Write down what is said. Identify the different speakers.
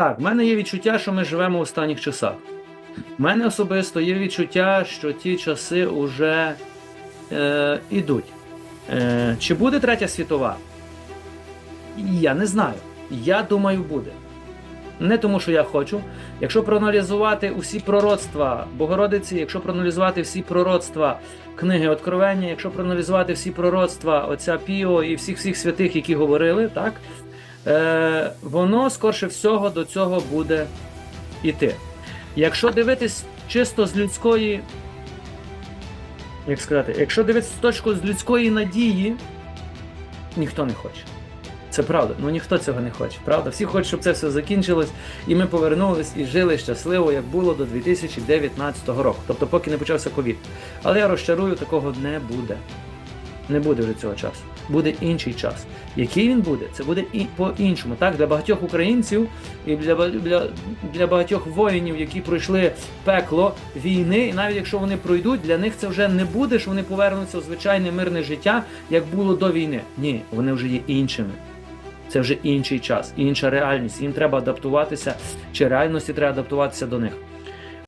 Speaker 1: Так, в мене є відчуття, що ми живемо в останніх часах. У мене особисто є відчуття, що ті часи вже е, ідуть. Е, чи буде третя світова? Я не знаю. Я думаю, буде. Не тому, що я хочу. Якщо проаналізувати усі пророцтва Богородиці, якщо проаналізувати всі пророцтва книги Откровення, якщо проаналізувати всі пророцтва отця Піо і всіх всіх святих, які говорили, так, е, воно скорше всього до цього буде іти. Якщо дивитись чисто з людської, як сказати, якщо дивитися з точки з людської надії, ніхто не хоче. Це правда, ну ніхто цього не хоче, правда? Всі хочуть, щоб це все закінчилось, і ми повернулись і жили щасливо, як було до 2019 року, тобто поки не почався ковід. Але я розчарую, такого не буде. Не буде вже цього часу. Буде інший час. Який він буде? Це буде і по-іншому. Так, для багатьох українців і для, для, для багатьох воїнів, які пройшли пекло війни, і навіть якщо вони пройдуть, для них це вже не буде, що вони повернуться в звичайне мирне життя, як було до війни. Ні, вони вже є іншими. Це вже інший час, інша реальність. Їм треба адаптуватися, чи реальності треба адаптуватися до них.